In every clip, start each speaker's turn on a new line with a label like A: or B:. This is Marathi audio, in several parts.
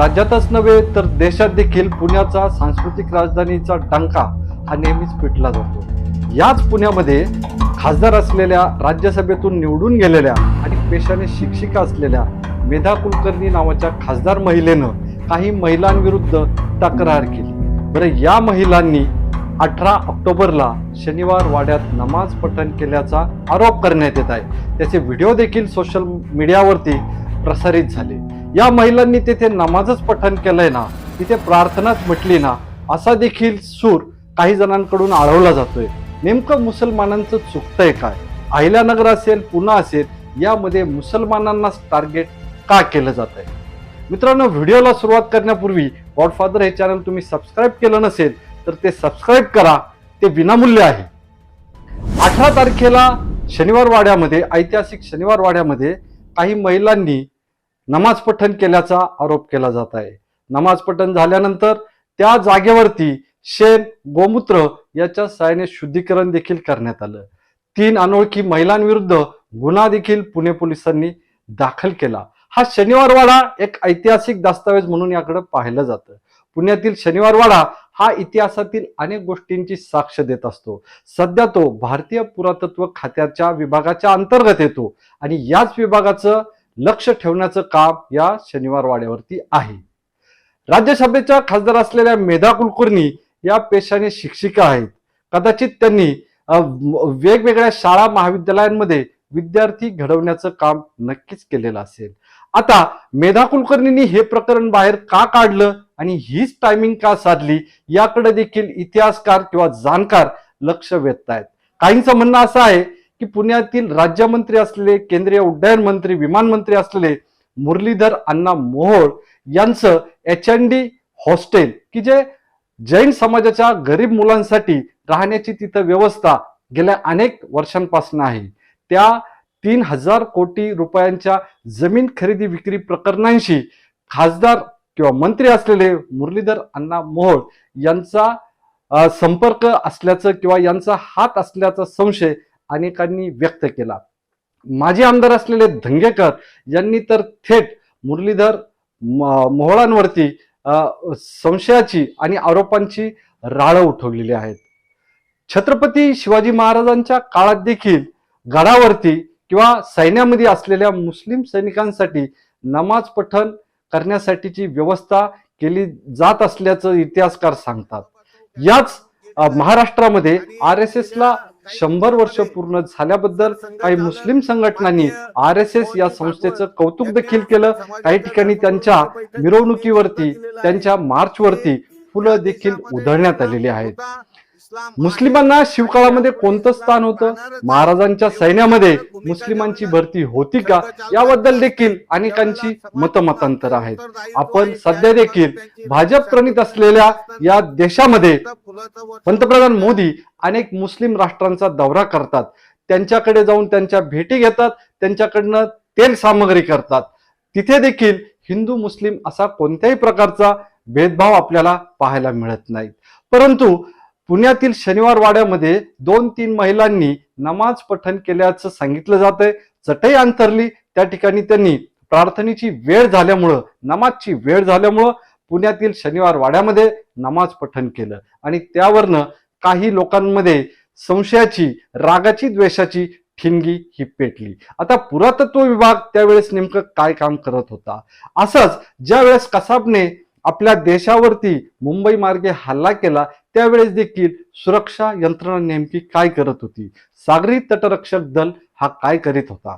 A: राज्यातच नव्हे तर देशात देखील पुण्याचा सांस्कृतिक राजधानीचा डंका हा नेहमीच पिटला जातो. याच पुण्यामध्ये खासदार असलेल्या राज्यसभेतून निवडून गेलेल्या आणि पेशाने शिक्षिका असलेल्या मेधा कुलकर्णी नावाच्या खासदार महिलेनं काही महिलांविरुद्ध तक्रार केली. बरं या महिलांनी अठरा ऑक्टोबरला शनिवार वाड्यात नमाज पठण केल्याचा आरोप करण्यात येत आहे. त्याचे व्हिडिओ देखील सोशल मीडियावरती प्रसारित झाले. या महिलांनी तेथे नमाजच पठण केलंय ना तिथे प्रार्थनाच म्हटली ना असा देखील सूर काही जणांकडून आळवला जातोय. नेमकं मुसलमानांचं चुकतंय काय? अहिल्यानगर असेल पुन्हा असेल यामध्ये मुसलमानांनाच टार्गेट का केलं जात आहे मित्रांनो व्हिडिओला सुरुवात करण्यापूर्वी गॉडफादर हे चॅनल तुम्ही सबस्क्राईब केलं नसेल तर ते सबस्क्राईब करा. ते विनामूल्य आहे. अठरा तारखेला शनिवार वाड्यामध्ये ऐतिहासिक शनिवार वाड्यामध्ये काही महिलांनी नमाज पठण केल्याचा आरोप केला जात आहे. नमाज पठण झाल्यानंतर त्या जागेवरती शेण गोमूत्र याच्या सहाय्याने शुद्धीकरण देखील करण्यात आलं. तीन अनोळखी महिलांविरुद्ध गुन्हा देखील पुणे पोलिसांनी दाखल केला. हा शनिवारवाडा एक ऐतिहासिक दस्तावेज म्हणून याकडे पाहिलं जातं. पुण्यातील शनिवारवाडा हा इतिहासातील अनेक गोष्टींची साक्ष देत असतो. सध्या तो भारतीय पुरातत्व खात्याच्या विभागाच्या अंतर्गत येतो आणि याच विभागाचं लक्ष ठेवण्याचं काम या शनिवार वाड्यावरती आहे. राज्यसभेच्या खासदार असलेल्या मेधा कुलकर्णी या पेशाने शिक्षिका आहेत. कदाचित त्यांनी वेगवेगळ्या शाळा महाविद्यालयांमध्ये विद्यार्थी घडवण्याचं काम नक्कीच केलेलं असेल. आता मेधा कुलकर्णींनी हे प्रकरण बाहेर का काढलं आणि हीच टायमिंग का साधली याकडे देखील इतिहासकार किंवा जाणकार लक्ष वेधतायत. काहींचं म्हणणं असं आहे की पुण्यातील राज्यमंत्री असलेले केंद्रीय उड्डयन मंत्री विमान मंत्री असलेले मुरलीधर अण्णा मोहोळ यांचं एच एन डी हॉस्टेल की जे जैन समाजाच्या गरीब मुलांसाठी राहण्याची तिथं व्यवस्था गेल्या अनेक वर्षांपासून आहे. त्या तीन हजार कोटी रुपयांच्या जमीन खरेदी विक्री प्रकरणांशी खासदार किंवा मंत्री असलेले मुरलीधर अण्णा मोहोळ यांचा संपर्क असल्याचं किंवा यांचा हात असल्याचा संशय अनेकांनी व्यक्त केला. माजी आमदार असलेले धंगेकर यांनी तर थेट मुरलीधर म- मोहोळांवरती संशयाची आणि आरोपांची राळं उठवलेली आहेत. छत्रपती शिवाजी महाराजांच्या काळात देखील गडावरती किंवा सैन्यामध्ये असलेल्या मुस्लिम सैनिकांसाठी नमाज पठण करण्यासाठीची व्यवस्था केली जात असल्याचं इतिहासकार सांगतात. याच महाराष्ट्रामध्ये आर एस एसला शंभर वर्ष पूर्ण झाल्याबद्दल काही मुस्लिम संघटनांनी आर एस एस या संस्थेचं कौतुक देखील केलं. काही ठिकाणी त्यांच्या मिरवणुकीवरती त्यांच्या मार्चवरती फुलं देखील उधळण्यात आलेली आहेत. मुस्लिमांना शिवकाळामध्ये कोणतं स्थान होतं? महाराजांच्या सैन्यामध्ये मुस्लिमांची भरती होती का? याबद्दल देखील अनेकांची मतमतांतर आहेत आपण सध्या देखील भाजप प्रणित असलेल्या या देशामध्ये पंतप्रधान मोदी अनेक मुस्लिम राष्ट्रांचा दौरा करतात. त्यांच्याकडे जाऊन त्यांच्या भेटी घेतात. त्यांच्याकडनं तेल सामग्री करतात. तिथे देखील हिंदू मुस्लिम असा कोणत्याही प्रकारचा भेदभाव आपल्याला पाहायला मिळत नाही परंतु पुण्यातील शनिवार वाड्यामध्ये दोन तीन महिलांनी नमाज पठण केल्याचं सांगितलं जात आहे चटई अंतरली. त्या ठिकाणी त्यांनी प्रार्थनेची वेळ झाल्यामुळं नमाजची वेळ झाल्यामुळं पुण्यातील शनिवार वाड्यामध्ये नमाज पठण केलं. आणि त्यावरनं काही लोकांमध्ये संशयाची रागाची द्वेषाची ठिणगी ही पेटली. आता पुरातत्व विभाग त्यावेळेस नेमकं काय काम करत होता? असंच ज्या वेळेस कसाबने आपल्या देशावरती मुंबई मार्गे हल्ला केला त्यावेळेस देखील सुरक्षा यंत्रणा नेमकी काय करत होती? सागरी तटरक्षक दल हा काय करीत होता?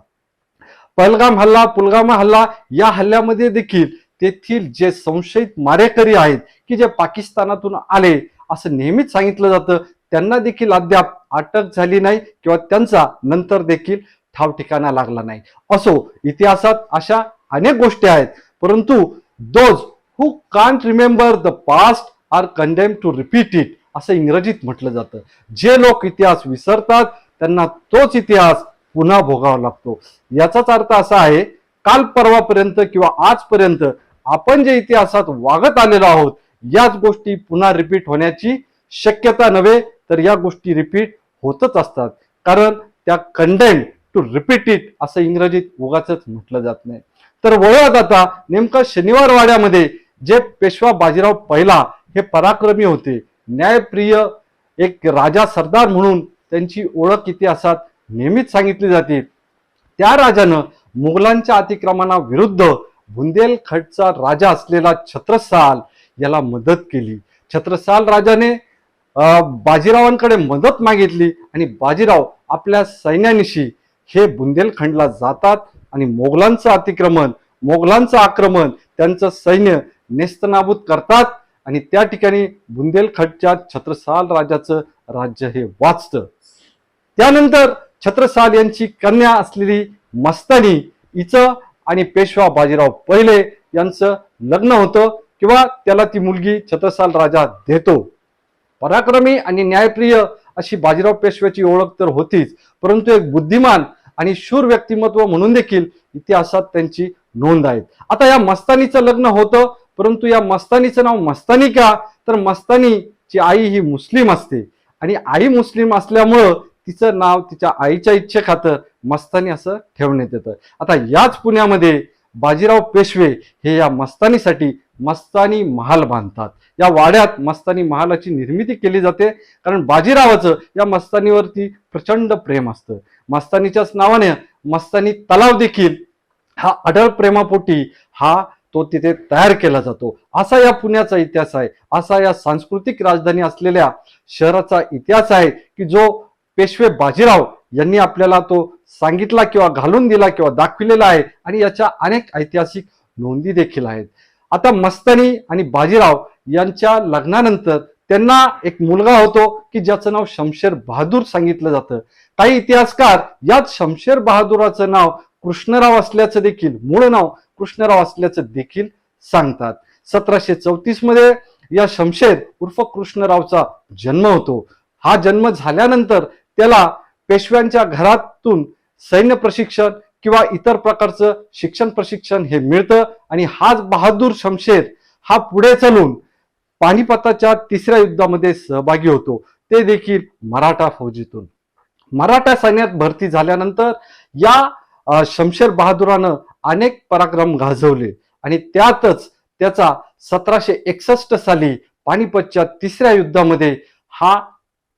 A: पहलगाम हल्ला पुलगामा हल्ला या हल्ल्यामध्ये देखील तेथील जे संशयित मारेकरी आहेत की जे पाकिस्तानातून आले असं नेहमीच सांगितलं जातं. त्यांना देखील अद्याप अटक झाली नाही किंवा त्यांचा नंतर देखील ठाव ठिकाणा लागला नाही. असो इतिहासात अशा अनेक गोष्टी आहेत परंतु those who can't remember the past are condemned to repeat it असं इंग्रजीत म्हटलं जातं. जे लोक इतिहास विसरतात त्यांना तोच इतिहास पुन्हा भोगावा लागतो. याचाच अर्थ असा आहे काल परवापर्यंत किंवा आजपर्यंत आपण जे इतिहासात वागत आलेलो आहोत याच गोष्टी पुन्हा रिपीट होण्याची शक्यता नव्हे तर या गोष्टी रिपीट होतच असतात. कारण त्या कंडेम टू रिपीट इट असं इंग्रजीत उगाच म्हटलं जात नाही. तर वळूयात आता नेमका शनिवार वाड्यामध्ये जे पेशवा बाजीराव पहिला हे पराक्रमी होते. न्यायप्रिय एक राजा सरदार म्हणून त्यांची ओळख इतिहासात नेहमीच सांगितली जाते. त्या राजानं मुघलांच्या अतिक्रमणा विरुद्ध बुंदेलखंडचा राजा असलेला छत्रसाल याला मदत केली. छत्रसाल राजाने बाजीरावांकडे मदत मागितली आणि बाजीराव आपल्या सैन्यानिशी हे बुंदेलखंडला जातात आणि मोगलांचं अतिक्रमण मोगलांचं आक्रमण त्यांचं सैन्य नेस्तनाबूत करतात आणि त्या ठिकाणी बुंदेलखंडच्या छत्रसाल राजाचं राज्य हे वाचतं. त्यानंतर छत्रसाल यांची कन्या असलेली मस्तानी हिचं आणि पेशवा बाजीराव पहिले यांचं लग्न होतं किंवा त्याला ती मुलगी छत्रसाल राजा देतो. पराक्रमी आणि न्यायप्रिय अशी बाजीराव पेशव्याची ओळख तर होतीच परंतु एक बुद्धिमान आणि शूर व्यक्तिमत्व म्हणून देखील इतिहासात त्यांची नोंद आहे आता या मस्तानीचं लग्न होतं परंतु या मस्तानीचं नाव मस्तानी का? तर मस्तानीची आई ही मुस्लिम असते. आणि आई मुस्लिम असल्यामुळं तिचं नाव तिच्या आईच्या इच्छे खातर मस्तानी असं ठेवण्यात येतं. आता याच पुण्यामध्ये बाजीराव पेशवे हे या मस्तानीसाठी मस्तानी महाल बांधतात. या वाड्यात मस्तानी महालाची निर्मिती केली जाते. कारण बाजीरावाचं या मस्तानीवरती प्रचंड प्रेम असतं. मस्तानीच्याच नावाने मस्तानी तलाव देखील हा अडळ प्रेमापोटी हा तो तिथे तयार केला जातो. असा या पुण्याचा इतिहास आहे. असा या सांस्कृतिक राजधानी असलेल्या शहराचा इतिहास आहे की जो पेशवे बाजीराव यांनी आपल्याला तो सांगितला किंवा घालून दिला किंवा दाखविलेला आहे आणि याच्या अनेक ऐतिहासिक नोंदी देखील आहेत. आता मस्तानी आणि बाजीराव यांच्या लग्नानंतर त्यांना एक मुलगा होतो की ज्याचं नाव शमशेर बहादूर सांगितलं जातं. काही इतिहासकार याच शमशेर बहादुराचं नाव कृष्णराव असल्याचं देखील मूळ नाव कृष्णराव असल्याचं देखील सांगतात. सतराशे चौतीसमध्ये या शमशेर उर्फ कृष्णरावचा जन्म होतो. हा जन्म झाल्यानंतर त्याला पेशव्यांच्या घरातून सैन्य प्रशिक्षण किंवा इतर प्रकारचं शिक्षण प्रशिक्षण हे मिळतं आणि हाच बहादूर शमशेर हा पुढे चालून पानिपताच्या तिसऱ्या युद्धामध्ये सहभागी होतो. ते देखील मराठा फौजीतून. मराठा सैन्यात भरती झाल्यानंतर या शमशेर बहादुरानं अनेक पराक्रम गाजवले. आणि त्यातच त्याचा सतराशे एकसष्ट साली पानिपतच्या तिसऱ्या युद्धामध्ये हा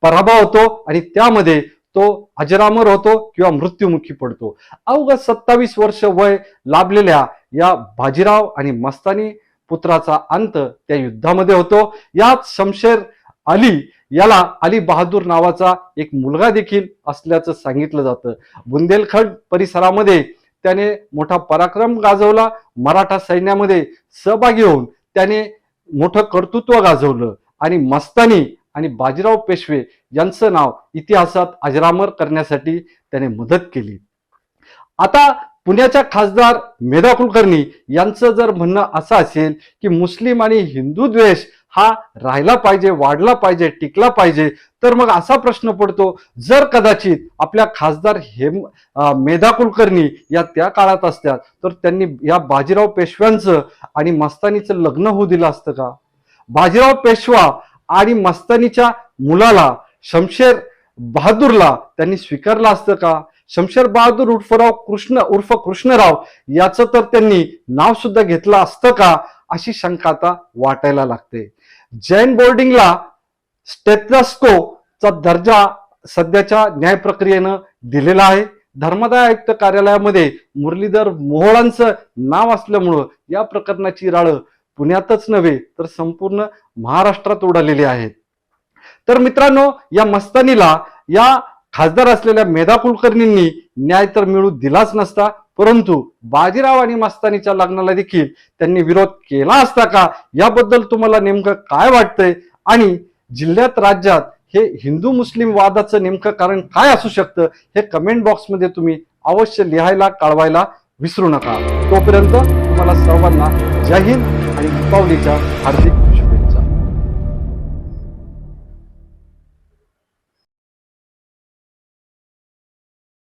A: पराभव होतो आणि त्यामध्ये तो अजरामर होतो किंवा मृत्युमुखी पडतो. अवघ्या सत्तावीस वर्ष वय लाभलेल्या या बाजीराव आणि मस्तानी पुत्राचा अंत त्या युद्धामध्ये होतो. यात शमशेर अली याला अली बहादूर नावाचा एक मुलगा देखील असल्याचं सांगितलं जातं. बुंदेलखंड परिसरामध्ये त्याने मोठा पराक्रम गाजवला. मराठा सैन्यामध्ये सहभागी होऊन त्याने मोठं कर्तृत्व गाजवलं. आणि मस्तानी आणि बाजीराव पेशवे यांचं नाव इतिहासात अजरामर करण्यासाठी त्याने मदत केली. आता पुण्याच्या खासदार मेधा कुलकर्णी यांचं जर म्हणणं असं असेल की मुस्लिम आणि हिंदू द्वेष हा राहिला पाहिजे वाढला पाहिजे टिकला पाहिजे तर मग असा प्रश्न पडतो जर कदाचित आपल्या खासदार हेम मेधा कुलकर्णी या त्या काळात असत्या तर त्यांनी या बाजीराव पेशव्यांचं आणि मस्तानीचं लग्न होऊ दिलं असतं का? बाजीराव पेशवा आणि मस्तानीच्या मुलाला शमशेर बहादूरला त्यांनी स्वीकारलं असतं का? शमशेर बहादूर उर्फराव कृष्ण उर्फ कृष्णराव याचं तर त्यांनी नाव सुद्धा घेतलं असतं का? अशी शंका आता वाटायला लागते. जैन बोर्डिंगला स्टेथोस्कोपचा दर्जा सध्याच्या न्याय प्रक्रियेनं दिलेला आहे. धर्मदाय आयुक्त कार्यालयामध्ये मुरलीधर मोहोळांचं नाव असल्यामुळं या प्रकरणाची राळं पुण्यातच नव्हे तर संपूर्ण महाराष्ट्रात उडालेली आहेत. तर मित्रांनो या मस्तानीला या खासदार असलेल्या मेधा कुलकर्णींनी न्याय तर मिळू दिलाच नसता परंतु बाजीराव आणि मस्तानीच्या लग्नाला देखील त्यांनी विरोध केला असता का? याबद्दल तुम्हाला नेमकं काय वाटतंय? आणि जिल्ह्यात राज्यात हे हिंदू मुस्लिम वादाचं नेमकं कारण काय असू शकतं? हे कमेंट बॉक्समध्ये तुम्ही अवश्य लिहायला कळवायला विसरू नका. तोपर्यंत तुम्हाला सर्वांना जय हिंद आणि दीपावलीच्या हार्दिक